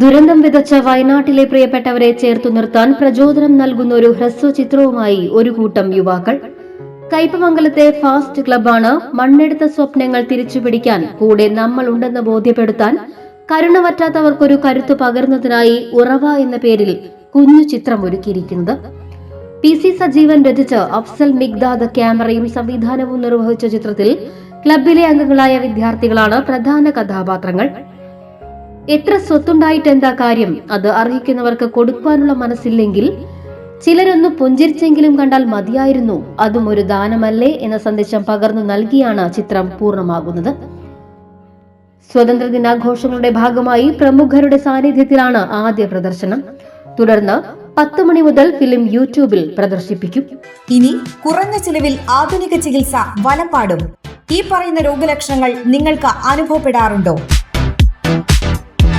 ദുരന്തം വിതച്ച വയനാട്ടിലെ പ്രിയപ്പെട്ടവരെ ചേർത്തു നിർത്താൻ പ്രചോദനം നൽകുന്ന ഒരു ഹ്രസ്വ ചിത്രവുമായി ഒരു കൂട്ടം യുവാക്കൾ. കയ്പമംഗലത്തെ ഫാസ്റ്റ് ക്ലബാണ് മണ്ണെടുത്ത സ്വപ്നങ്ങൾ തിരിച്ചുപിടിക്കാൻ കൂടെ നമ്മൾ ഉണ്ടെന്ന് ബോധ്യപ്പെടുത്താൻ കരുണ പറ്റാത്തവർക്കൊരു കരുത്ത് പകർന്നതിനായി ഉറവ എന്ന പേരിൽ കുഞ്ഞു ചിത്രം ഒരുക്കിയിരിക്കുന്നത് പി സി സജീവൻ രചിച്ച് അഫ്സൽ മിഗ്ദാദ് ക്യാമറയും സംവിധാനവും നിർവഹിച്ച ചിത്രത്തിൽ ക്ലബിലെ അംഗങ്ങളായ വിദ്യാർത്ഥികളാണ് പ്രധാന കഥാപാത്രങ്ങൾ. എത്ര സ്വത്തുണ്ടായിട്ട് എന്താ കാര്യം? അത് അർഹിക്കുന്നവർക്ക് കൊടുക്കാനുള്ള മനസ്സില്ലെങ്കിൽ ചിലരൊന്ന് പുഞ്ചിരിച്ചെങ്കിലും കണ്ടാൽ മതിയായിരുന്നു. അതും ഒരു ദാനമല്ലേ എന്ന സന്ദേശം പകർന്നു നൽകിയാണ് ചിത്രം പൂർണമാകുന്നത്. സ്വതന്ത്ര ദിനാഘോഷങ്ങളുടെ ഭാഗമായി പ്രമുഖരുടെ സാന്നിധ്യത്തിലാണ് ആദ്യ പ്രദർശനം. തുടർന്ന് പത്ത് മണി മുതൽ ഫിലിം യൂട്യൂബിൽ പ്രദർശിപ്പിക്കും. ഇനി കുറഞ്ഞ ചിലവിൽ ആധുനിക ചികിത്സ വലപ്പാടും. ഈ പറയുന്ന രോഗലക്ഷണങ്ങൾ നിങ്ങൾക്ക് അനുഭവപ്പെടാറുണ്ടോ?